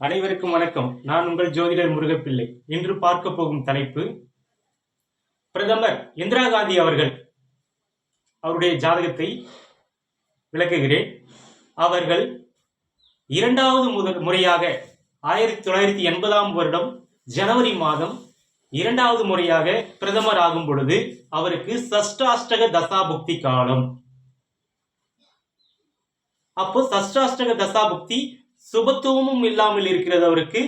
அனைவருக்கும் வணக்கம். நான் உங்கள் ஜோதிடர் முருகப்பிள்ளை. இன்று பார்க்க போகும் தலைப்பு பிரதமர் இந்திரா காந்தி அவர்கள் அவருடைய ஜாதகத்தை விளக்குகிறேன். அவர்கள் இரண்டாவது முதல் முறையாக ஆயிரத்தி தொள்ளாயிரத்தி எண்பதாம் வருடம் ஜனவரி மாதம் இரண்டாவது முறையாக பிரதமர் ஆகும் பொழுது அவருக்கு சஷ்டாஷ்டக தசாபுக்தி காலம். அப்போ சஷ்டாஷ்டக தசாபுக்தி சுபத்துவமும் இல்லாமல் இருக்கிறது அவருக்கு.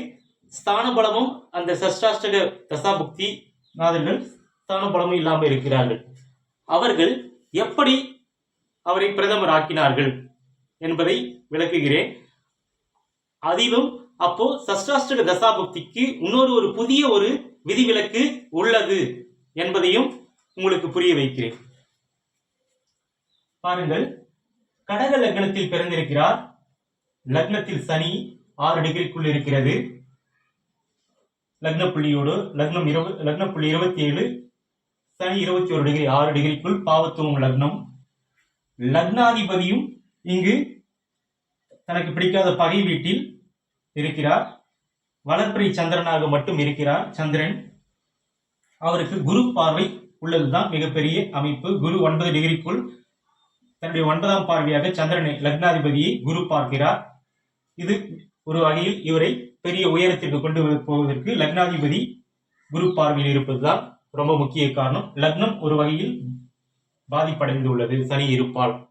ஸ்தான பலமும் அந்த சஷ்டாஷ்டக தசாபுக்தி நாதர்கள் ஸ்தான பலமும் இல்லாமல் இருக்கிறார்கள். அவர்கள் எப்படி அவரை பிரதமர் ஆக்கினார்கள் என்பதை விளக்குகிறேன். அதிலும் அப்போ சஷ்டாஷ்டக தசாபுக்திக்கு இன்னொரு ஒரு புதிய ஒரு விதிவிலக்கு உள்ளது என்பதையும் உங்களுக்கு புரிய வைக்கிறேன். பாருங்கள் கடக லக்னத்தில் பிறந்திருக்கிறார் லக்னத்தில் சனி ஆறு டிகிரிக்குள் இருக்கிறது. லக்ன புள்ளியோடு லக்னம் இருபது லக்ன புள்ளி இருபத்தி ஏழு சனி இருபத்தி ஒரு டிகிரி ஆறு டிகிரிக்குள் பாவத்துவம் லக்னம். லக்னாதிபதியும் இங்கு தனக்கு பிடிக்காத பகை வீட்டில் இருக்கிறார். வளர்ப்பிறை சந்திரனாக மட்டும் இருக்கிறார் சந்திரன். அவருக்கு குரு பார்வை உள்ளதுதான் மிகப்பெரிய அமைப்பு. குரு ஒன்பது டிகிரிக்குள் தன்னுடைய ஒன்பதாம் பார்வையாக சந்திரனை லக்னாதிபதியை குரு பார்க்கிறார். இது ஒரு வகையில் இவரை பெரிய உயரத்திற்கு கொண்டு போவதற்கு லக்னாதிபதி குரு பார்வையில் இருப்பதுதான் ரொம்ப முக்கிய காரணம். லக்னம் ஒரு வகையில் பாதிப்படைந்துள்ளது சனி இருப்பால்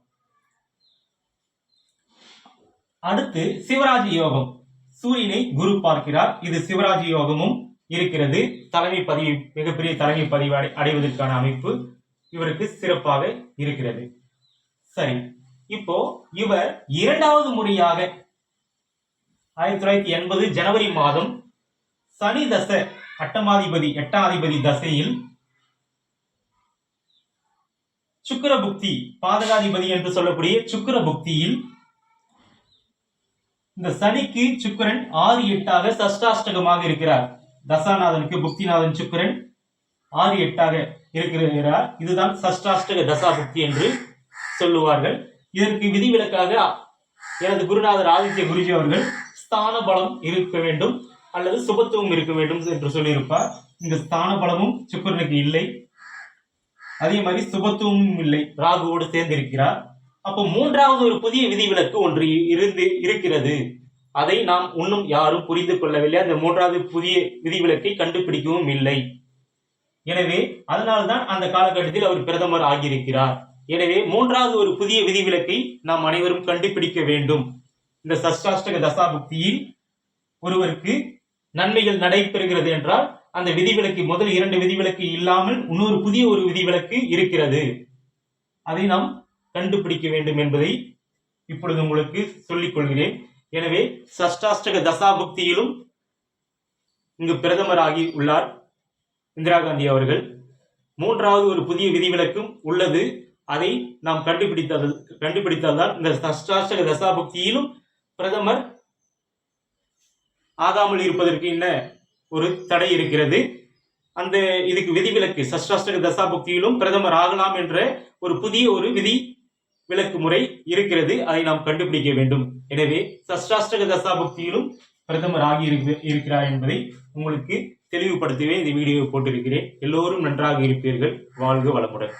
அடுத்து சிவராஜ் யோகம். சூரியனை குரு பார்க்கிறார். இது சிவராஜ் யோகமும் இருக்கிறது. தலைமை பதவி மிகப்பெரிய தலைமை பதிவு அடை- அடைவதற்கான அமைப்பு இவருக்கு சிறப்பாக இருக்கிறது. சரி இப்போ இவர் இரண்டாவது முறையாக ஆயிரத்தி தொள்ளாயிரத்தி எண்பது ஜனவரி மாதம் சனி தசை கட்டமாதிபதி எட்டாதிபதி தசையில் சுக்கிர புக்தி பாதகாதிபதி என்று சொல்லக்கூடிய சுக்கிர புக்தியில் இந்த சனிக்கு சுக்கிரன் ஆறு எட்டாக சஷ்டாஷ்டகமாக இருக்கிறார். தசாநாதனுக்கு புக்திநாதன் சுக்கிரன் ஆறு எட்டாக இருக்கிறார். இதுதான் சஷ்டாஷ்டக தசா புக்தி என்று சொல்லுவார்கள். இதற்கு விதிவிலக்காக எனது குருநாதர் ஆதித்ய குருஜி அவர்கள் ஸ்தான பலம் இருக்க வேண்டும் அல்லது சுபத்துவம் இருக்க வேண்டும் என்று சொல்லியிருப்பார். இந்த ஸ்தான பலமும் சுக்கிரனுக்கு இல்லை. அதே மாதிரி சுபத்துவமும் இல்லை. ராகுவோடு சேர்ந்திருக்கிறார். அப்போ மூன்றாவது ஒரு புதிய விதிவிலக்கு ஒன்று இருந்து இருக்கிறது. அதை நாம் இன்னும் யாரும் புரிந்து கொள்ளவில்லை. அந்த மூன்றாவது புதிய விதிவிலக்கை கண்டுபிடிக்கவும் இல்லை. எனவே அதனால்தான் அந்த காலகட்டத்தில் அவர் பிரதமர் ஆகியிருக்கிறார். எனவே மூன்றாவது ஒரு புதிய விதிவிலக்கை நாம் அனைவரும் கண்டுபிடிக்க வேண்டும். இந்த சஷ்டாஷ்டக தசாபுக்தியில் ஒருவருக்கு நன்மைகள் நடைபெறுகிறது என்றால் அந்த விதிவிலக்கு முதல் இரண்டு விதிவிலக்கு இல்லாமல் இன்னொரு புதிய ஒரு விதிவிலக்கு இருக்கிறது. அதை நாம் கண்டுபிடிக்க வேண்டும் என்பதை இப்பொழுது உங்களுக்கு சொல்லிக் கொள்கிறேன் எனவே சஷ்டாஷ்டக தசாபுக்தியிலும் இங்கு பிரதமராகி உள்ளார் இந்திரா காந்தி அவர்கள். மூன்றாவது ஒரு புதிய விதிவிலக்கும் உள்ளது. அதை நாம் கண்டுபிடித்தது கண்டுபிடித்தால்தான் இந்த சஷ்டாஷ்டக தசாபுக்தியிலும் பிரதமர் ஆகாமல் இருப்பதற்கு என்ன ஒரு தடை இருக்கிறது? அந்த இதுக்கு விதிவிலக்கு சஷ்டாஷ்டக தசாபுக்தியிலும் பிரதமர் ஆகலாம் என்ற ஒரு புதிய ஒரு விதி விலக்கு முறை இருக்கிறது. அதை நாம் கண்டுபிடிக்க வேண்டும். எனவே சஷ்டாஷ்டக தசாபுக்தியிலும் பிரதமர் ஆகி இருக்கிறார் என்பதை உங்களுக்கு தெளிவுபடுத்தவே இந்த வீடியோவை போட்டிருக்கிறேன். எல்லோரும் நன்றாக இருப்பீர்கள். வாழ்க வளமுடன்.